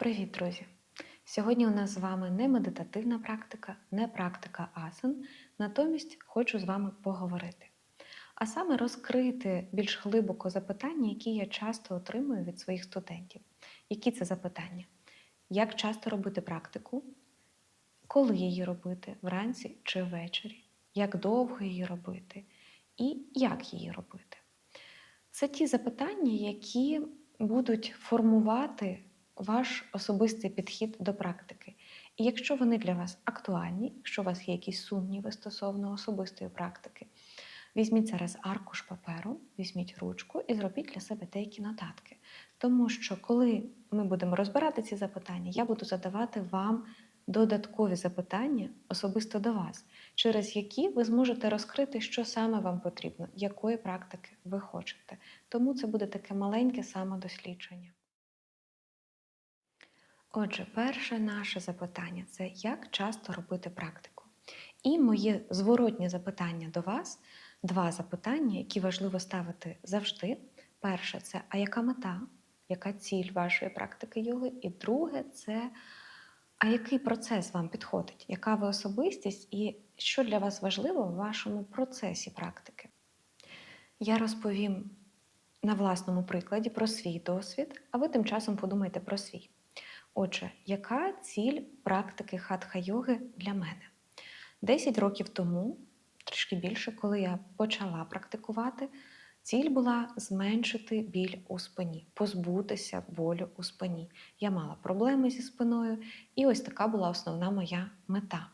Привіт, друзі! Сьогодні у нас з вами не медитативна практика, не практика асан, натомість хочу з вами поговорити. А саме розкрити більш глибоко запитання, які я часто отримую від своїх студентів. Які це запитання? Як часто робити практику? Коли її робити? Вранці чи ввечері? Як довго її робити? І як її робити? Це ті запитання, які будуть формувати ваш особистий підхід до практики. І якщо вони для вас актуальні, якщо у вас є якісь сумніви стосовно особистої практики, візьміть зараз аркуш паперу, візьміть ручку і зробіть для себе деякі нотатки. Тому що, коли ми будемо розбирати ці запитання, я буду задавати вам додаткові запитання особисто до вас, через які ви зможете розкрити, що саме вам потрібно, якої практики ви хочете. Тому це буде таке маленьке самодослідження. Отже, перше наше запитання це як часто робити практику. І моє зворотнє запитання до вас два запитання, які важливо ставити завжди. Перше це а яка мета, яка ціль вашої практики йоги? І друге це а який процес вам підходить, яка ви особистість і що для вас важливо в вашому процесі практики? Я розповім на власному прикладі про свій досвід, а ви тим часом подумайте про свій. Отже, яка ціль практики хатха-йоги для мене? 10 років тому, трішки більше, коли я почала практикувати, ціль була зменшити біль у спині, позбутися болю у спині. Я мала проблеми зі спиною, і ось така була основна моя мета.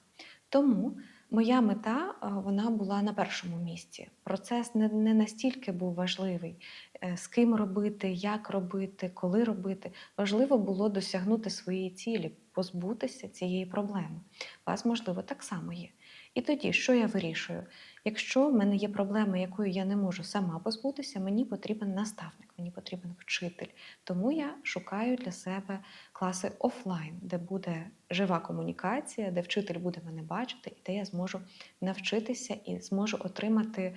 Тому моя мета е, вона була на першому місці. Процес не, не настільки був важливий, е, з ким робити, як робити, коли робити. Важливо було досягнути своєї цілі, позбутися цієї проблеми. У вас, можливо, так само є. І тоді, що я вирішую? Якщо в мене є проблема, якою я не можу сама позбутися, мені потрібен наставник, мені потрібен вчитель. Тому я шукаю для себе класи офлайн, де буде жива комунікація, де вчитель буде мене бачити, і де я зможу навчитися і зможу отримати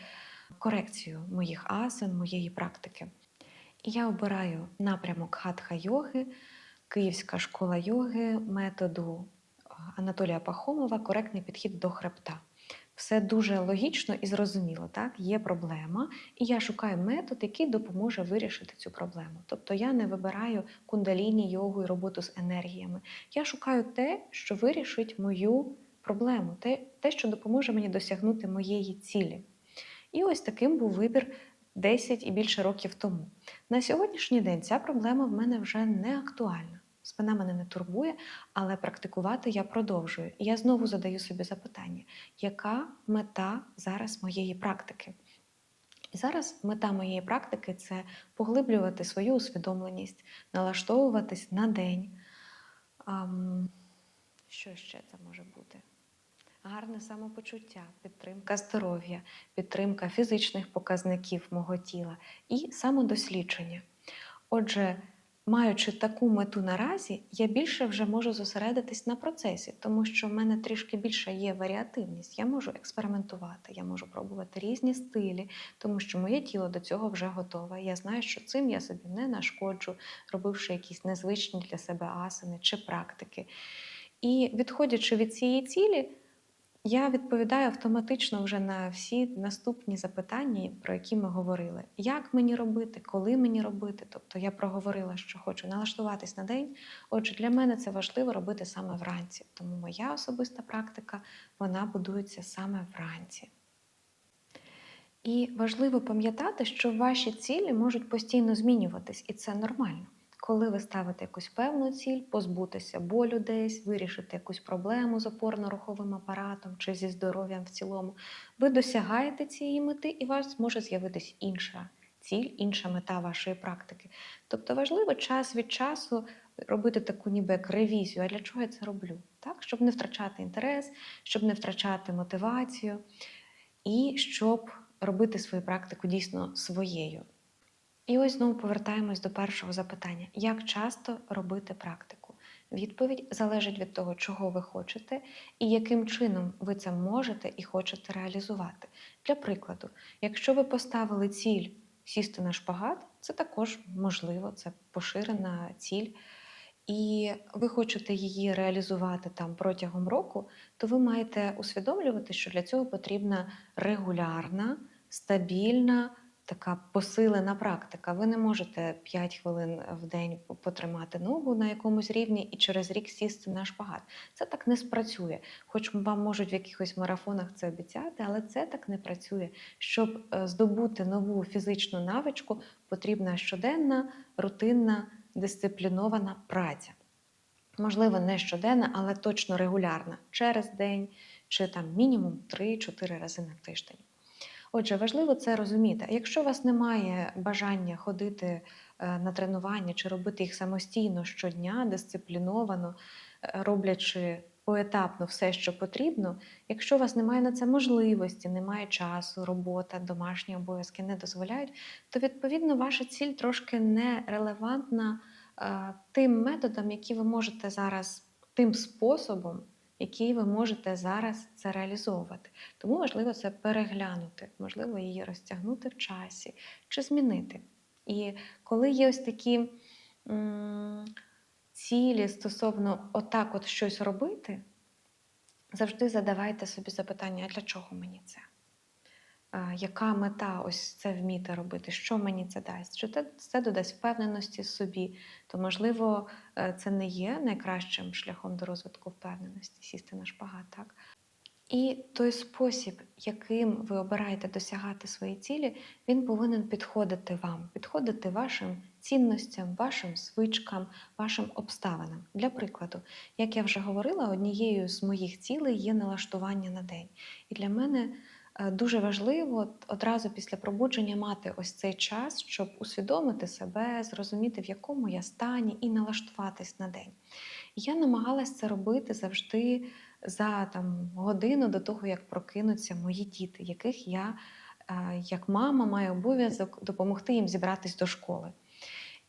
корекцію моїх асин, моєї практики. І я обираю напрямок хатха йоги, Київська школа йоги, методу Анатолія Пахомова коректний підхід до хребта. Все дуже логічно і зрозуміло. Так, є проблема, і я шукаю метод, який допоможе вирішити цю проблему. Тобто я не вибираю кундаліні, йогу і роботу з енергіями. Я шукаю те, що вирішить мою проблему, те, те, що допоможе мені досягнути моєї цілі. І ось таким був вибір 10 і більше років тому. На сьогоднішній день ця проблема в мене вже не актуальна. Спина мене не турбує, але практикувати я продовжую. І я знову задаю собі запитання, яка мета зараз моєї практики? І зараз мета моєї практики це поглиблювати свою усвідомленість, налаштовуватись на день. Ам, Що ще це може бути? Гарне самопочуття, підтримка здоров'я, підтримка фізичних показників мого тіла і самодослідження. Отже, маючи таку мету наразі, я більше вже можу зосередитись на процесі, тому що в мене трішки більше є варіативність. Я можу експериментувати, я можу пробувати різні стилі, тому що моє тіло до цього вже готове. Я знаю, що цим я собі не нашкоджу, робивши якісь незвичні для себе асини чи практики. І відходячи від цієї цілі, я відповідаю автоматично вже на всі наступні запитання, про які ми говорили. Як мені робити, коли мені робити? Тобто я проговорила, що хочу налаштуватись на день. Отже, для мене це важливо робити саме вранці. Тому моя особиста практика вона будується саме вранці. І важливо пам'ятати, що ваші цілі можуть постійно змінюватись, і це нормально. Коли ви ставите якусь певну ціль, позбутися болю десь, вирішити якусь проблему з опорно-руховим апаратом чи зі здоров'ям в цілому, ви досягаєте цієї мети, і у вас може з'явитись інша ціль, інша мета вашої практики. Тобто важливо час від часу робити таку ніби як ревізію. А для чого я це роблю? Так? Щоб не втрачати інтерес, щоб не втрачати мотивацію, і щоб робити свою практику дійсно своєю. І ось знову повертаємось до першого запитання: як часто робити практику? Відповідь залежить від того, чого ви хочете і яким чином ви це можете і хочете реалізувати. Для прикладу, якщо ви поставили ціль сісти на шпагат, це також можливо, це поширена ціль. і ви хочете її реалізувати там протягом року, то ви маєте усвідомлювати, що для цього потрібна регулярна, стабільна, така посилена практика. Ви не можете 5 хвилин в день потримати ногу на якомусь рівні і через рік сісти на шпагат. Це так не спрацює. Хоч вам можуть в якихось марафонах це обіцяти, але це так не працює. Щоб е, здобути нову фізичну навичку, потрібна щоденна, рутинна, дисциплінована праця. Можливо, не щоденна, але точно регулярна через день чи там мінімум 3-4 рази на тиждень. Отже, важливо це розуміти. Якщо у вас немає бажання ходити е, на тренування чи робити їх самостійно щодня, дисципліновано, е, роблячи поетапно все, що потрібно, якщо у вас немає на це можливості, немає часу, робота, домашні обов'язки не дозволяють, то відповідно ваша ціль трошки не релевантна е, тим методом, які ви можете зараз, тим способом, який ви можете зараз це реалізовувати. Тому важливо це переглянути, можливо, її розтягнути в часі чи змінити. І коли є ось такі м, цілі стосовно отак от щось робити, завжди задавайте собі запитання, а для чого мені це? Яка мета ось це вміти робити? Що мені це дасть? Чи це, додасть впевненості собі? То, можливо, е, це не є найкращим шляхом до розвитку впевненості, сісти на шпагат, так? І той спосіб, яким ви обираєте досягати свої цілі, він повинен підходити вам, підходити вашим цінностям, вашим звичкам, вашим обставинам. Для прикладу, як я вже говорила, однією з моїх цілей є налаштування на день. І для мене дуже важливо одразу після пробудження мати ось цей час, щоб усвідомити себе, зрозуміти, в якому я стані, і налаштуватись на день. Я намагалась це робити завжди за там, годину до того, як прокинуться мої діти, яких я, е, як мама, маю обов'язок допомогти їм зібратись до школи.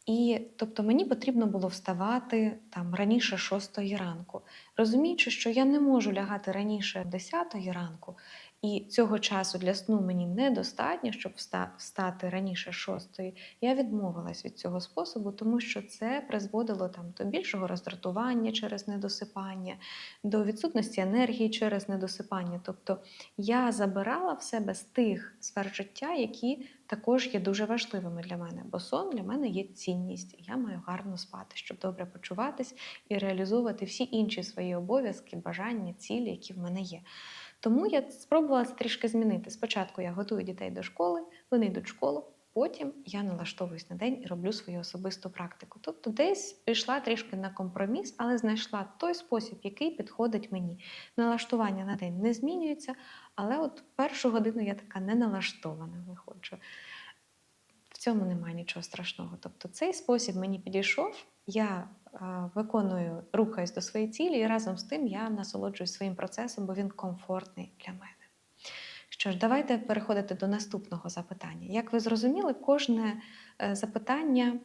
І тобто мені потрібно було вставати там раніше 6 ранку, розуміючи, що я не можу лягати раніше 10 ранку, і цього часу для сну мені недостатньо, щоб встати раніше 6. Я відмовилась від цього способу, тому що це призводило там до більшого роздратування через недосипання, до відсутності енергії через недосипання. Тобто я забирала в себе з тих сфер життя, які також є дуже важливими для мене, бо сон для мене є цінність. Я маю гарно спати, щоб добре почуватись і реалізовувати всі інші свої обов'язки, бажання, цілі, які в мене є. Тому я спробувала це трішки змінити. Спочатку я готую дітей до школи, вони йдуть в школу. Потім я налаштовуюсь на день і роблю свою особисту практику. Тобто десь пішла трішки на компроміс, але знайшла той спосіб, який підходить мені. Налаштування на день не змінюється, але от першу годину я така не налаштована виходжу. Цьому немає нічого страшного. Тобто цей спосіб мені підійшов, я виконую, рухаюсь до своєї цілі, і разом з тим я насолоджуюсь своїм процесом, бо він комфортний для мене. Що ж, давайте переходити до наступного запитання. Як ви зрозуміли, кожне е, запитання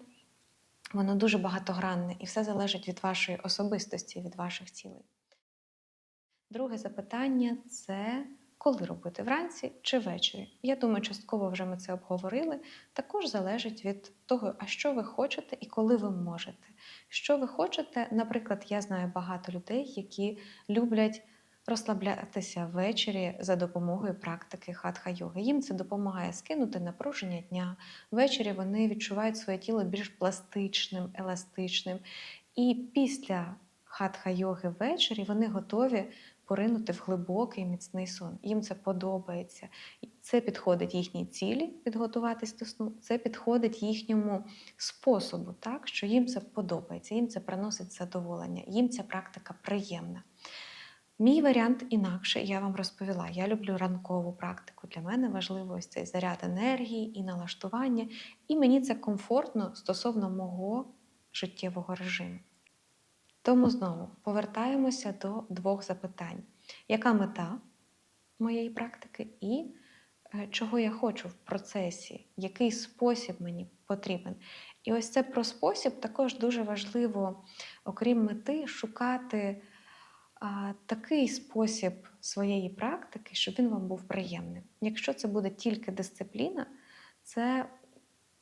воно дуже багатогранне і все залежить від вашої особистості, від ваших цілей. Друге запитання це коли робити вранці чи ввечері. Я думаю, частково вже ми це обговорили. Також залежить від того, а що ви хочете і коли ви можете. Що ви хочете, наприклад, я знаю багато людей, які люблять розслаблятися ввечері за допомогою практики хатха-йоги. Їм це допомагає скинути напруження дня. Ввечері вони відчувають своє тіло більш пластичним, еластичним. І після хатха-йоги ввечері вони готові поринути в глибокий міцний сон. Їм це подобається. Це підходить їхній цілі підготуватись до сну, це підходить їхньому способу, так що їм це подобається, їм це приносить задоволення, їм ця практика приємна. Мій варіант інакше, я вам розповіла. Я люблю ранкову практику. Для мене важливо ось цей заряд енергії і налаштування, і мені це комфортно стосовно мого життєвого режиму. Тому знову повертаємося до двох запитань: яка мета моєї практики, і е, чого я хочу в процесі, який спосіб мені потрібен. І ось це про спосіб також дуже важливо, окрім мети, шукати а, такий спосіб своєї практики, щоб він вам був приємним. Якщо це буде тільки дисципліна, це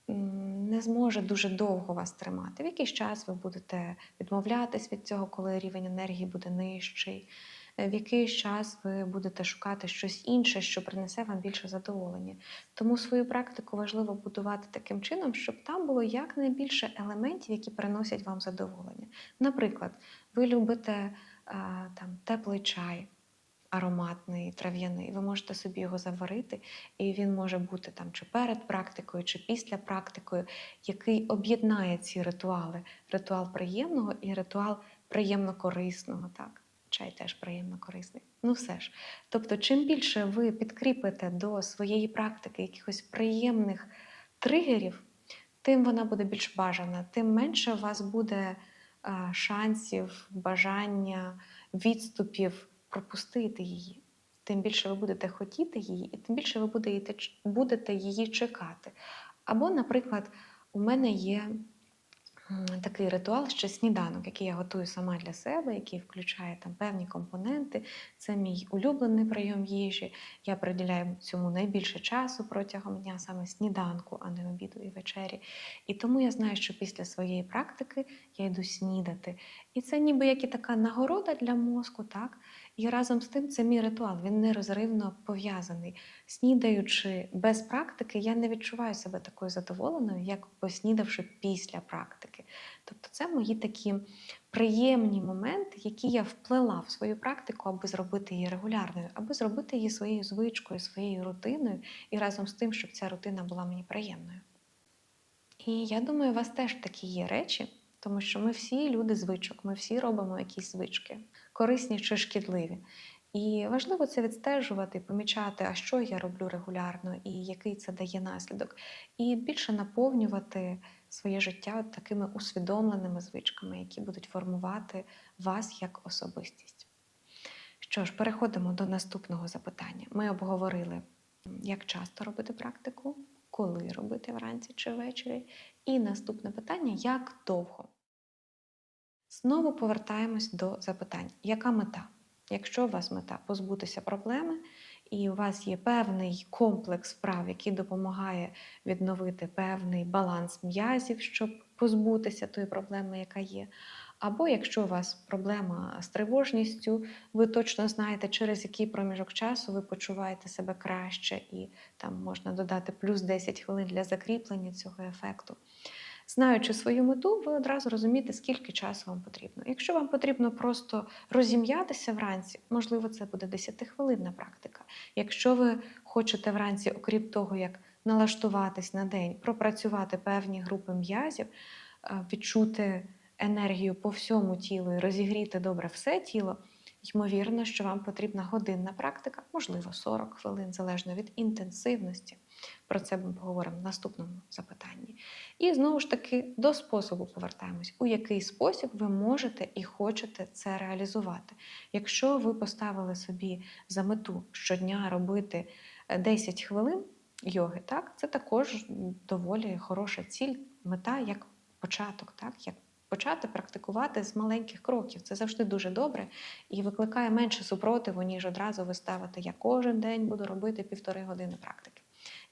не зможе дуже довго вас тримати. В якийсь час ви будете відмовлятись від цього, коли рівень енергії буде нижчий. Е, В якийсь час ви будете шукати щось інше, що принесе вам більше задоволення. Тому свою практику важливо будувати таким чином, щоб там було якнайбільше елементів, які приносять вам задоволення. Наприклад, ви любите а, там, теплий чай, ароматний, трав'яний. Ви можете собі його заварити, і він може бути там чи перед практикою, чи після практикою, який об'єднає ці ритуали: ритуал приємного і ритуал приємно корисного. Так, чай теж приємно корисний. Ну все ж. Тобто, чим більше ви підкріпите до своєї практики якихось приємних тригерів, тим вона буде більш бажана, тим менше у вас буде шансів, бажання, відступів пропустити її. Тим більше ви будете хотіти її, і тим більше ви будете, будете її чекати. Або, наприклад, у мене є такий ритуал, ще сніданок, який я готую сама для себе, який включає там певні компоненти. Це мій улюблений прийом їжі. Я приділяю цьому найбільше часу протягом дня, саме сніданку, а не обіду і вечері. І тому я знаю, що після своєї практики я йду снідати. І це ніби як і така нагорода для мозку, так? І разом з тим це мій ритуал, він нерозривно пов'язаний. Снідаючи без практики, я не відчуваю себе такою задоволеною, як поснідавши після практики. Тобто це мої такі приємні моменти, які я вплела в свою практику, аби зробити її регулярною, аби зробити її своєю звичкою, своєю рутиною, і разом з тим, щоб ця рутина була мені приємною. І я думаю, у вас теж такі є речі, тому що ми всі люди звичок, ми всі робимо якісь звички, корисні чи шкідливі. І важливо це відстежувати, помічати, а що я роблю регулярно і який це дає наслідок, і більше наповнювати своє життя такими усвідомленими звичками, які будуть формувати вас як особистість. Що ж, переходимо до наступного запитання. Ми обговорили, як часто робити практику, коли робити вранці чи ввечері. І наступне питання як довго? Знову повертаємось до запитань: яка мета? Якщо у вас мета позбутися проблеми, і у вас є певний комплекс вправ, який допомагає відновити певний баланс м'язів, щоб позбутися тої проблеми, яка є. Або якщо у вас проблема з тривожністю, ви точно знаєте, через який проміжок часу ви почуваєте себе краще, і там можна додати плюс 10 хвилин для закріплення цього ефекту. Знаючи свою мету, ви одразу розумієте, скільки часу вам потрібно. Якщо вам потрібно просто розім'ятися вранці, можливо, це буде 10-хвилинна практика. Якщо ви хочете вранці, окрім того, як налаштуватись на день, пропрацювати певні групи м'язів, е, відчути енергію по всьому тілу і розігріти добре все тіло, ймовірно, що вам потрібна годинна практика, можливо, 40 хвилин, залежно від інтенсивності. Про це ми поговоримо в наступному запитанні. І знову ж таки до способу повертаємось, у який спосіб ви можете і хочете це реалізувати. Якщо ви поставили собі за мету щодня робити е, 10 хвилин йоги, так, це також доволі хороша ціль, мета як початок, так, як почати практикувати з маленьких кроків. Це завжди дуже добре і викликає менше супротиву, ніж одразу ви ставите, я кожен день буду робити півтори години практики.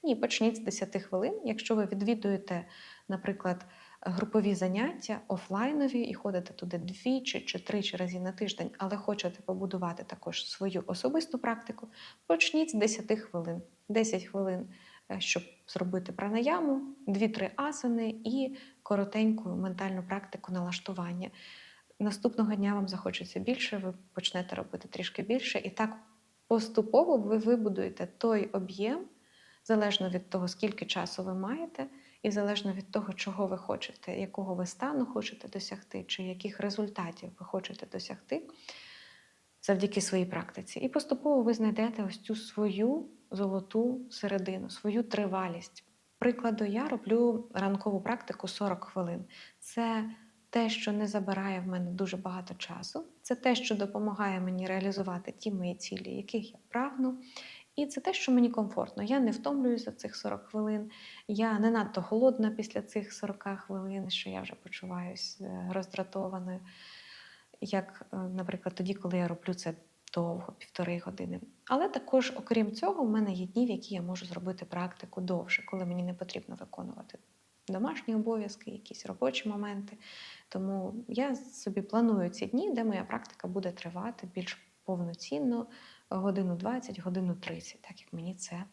Ні, почніть з 10 хвилин. Якщо ви відвідуєте, наприклад, групові заняття офлайнові і ходите туди двічі чи тричі разів на тиждень, але хочете побудувати також свою особисту практику, почніть з 10 хвилин. 10 хвилин, е, щоб зробити пранаяму, 2-3 асани і коротеньку ментальну практику налаштування. Наступного дня вам захочеться більше, ви почнете робити трішки більше, і так поступово ви вибудуєте той об'єм залежно від того, скільки часу ви маєте, і залежно від того, чого ви хочете, якого ви стану хочете досягти, чи яких результатів ви хочете досягти завдяки своїй практиці. І поступово ви знайдете ось цю свою золоту середину, свою тривалість. Прикладу, я роблю ранкову практику 40 хвилин. Це те, що не забирає в мене дуже багато часу, це те, що допомагає мені реалізувати ті мої цілі, яких я прагну. І це те, що мені комфортно. Я не втомлююся цих 40 хвилин. Я не надто голодна після цих 40 хвилин, що я вже почуваюся роздратованою. Як, е, наприклад, тоді, коли я роблю це довго, півтори години. Але також, окрім цього, в мене є дні, в які я можу зробити практику довше, коли мені не потрібно виконувати домашні обов'язки, якісь робочі моменти. Тому я собі планую ці дні, де моя практика буде тривати більш повноцінно, годину 20, годину 30, так як мені це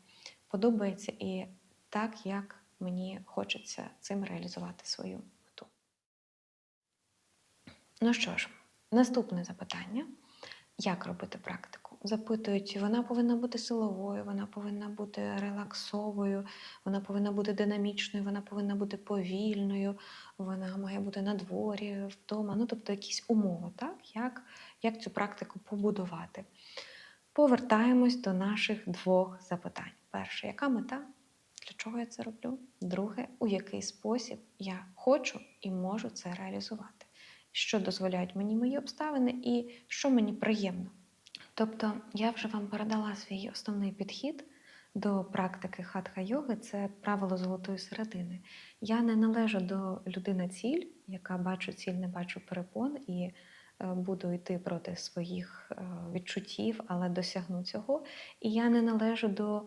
подобається, і так, як мені хочеться цим реалізувати свою мету. Ну що ж, наступне запитання: як робити практику? Запитують, вона повинна бути силовою, вона повинна бути релаксовою, вона повинна бути динамічною, вона повинна бути повільною, вона має бути на дворі, вдома. Ну, тобто якісь умови, так? Як, як цю практику побудувати? Повертаємось до наших двох запитань. Перше, яка мета? Для чого я це роблю? Друге, у який спосіб я хочу і можу це реалізувати? Що дозволяють мені мої обставини і що мені приємно. Тобто, я вже вам передала свій основний підхід до практики хатха йоги це правило золотої середини. Я не належу до людини ціль, яка бачу ціль, не бачу перепон і буду йти проти своїх е, відчуттів, але досягну цього. І я не належу до е,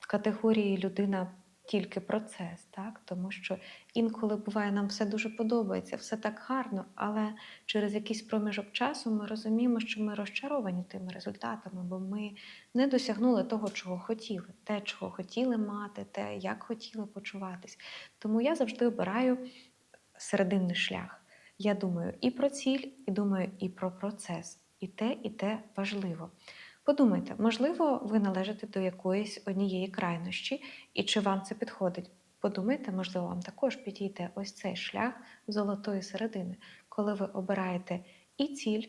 категорії людина тільки процес, так? тому що інколи буває, нам все дуже подобається, все так гарно, але через якийсь проміжок часу ми розуміємо, що ми розчаровані тими результатами, бо ми не досягнули того, чого хотіли, те, чого хотіли мати, те, як хотіли почуватись. Тому я завжди обираю серединний шлях. Я думаю і про ціль, і думаю і про процес. І те, і те важливо. Подумайте, можливо, ви належите до якоїсь однієї крайнощі, і чи вам це підходить? Подумайте, можливо, вам також підійде ось цей шлях золотої середини, коли ви обираєте і ціль,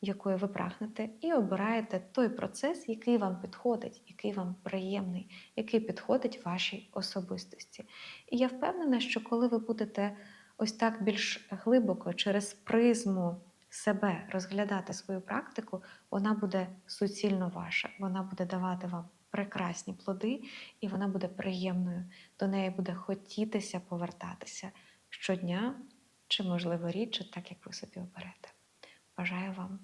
якою ви прагнете, і обираєте той процес, який вам підходить, який вам приємний, який підходить вашій особистості. І я впевнена, що коли ви будете ось так більш глибоко через призму себе розглядати свою практику, вона буде суцільно ваша, вона буде давати вам прекрасні плоди, і вона буде приємною. До неї буде хотітися повертатися щодня, чи, можливо, рідше, так як ви собі оберете. Бажаю вам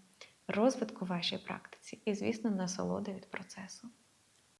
розвитку вашій практиці і, звісно, насолоди від процесу.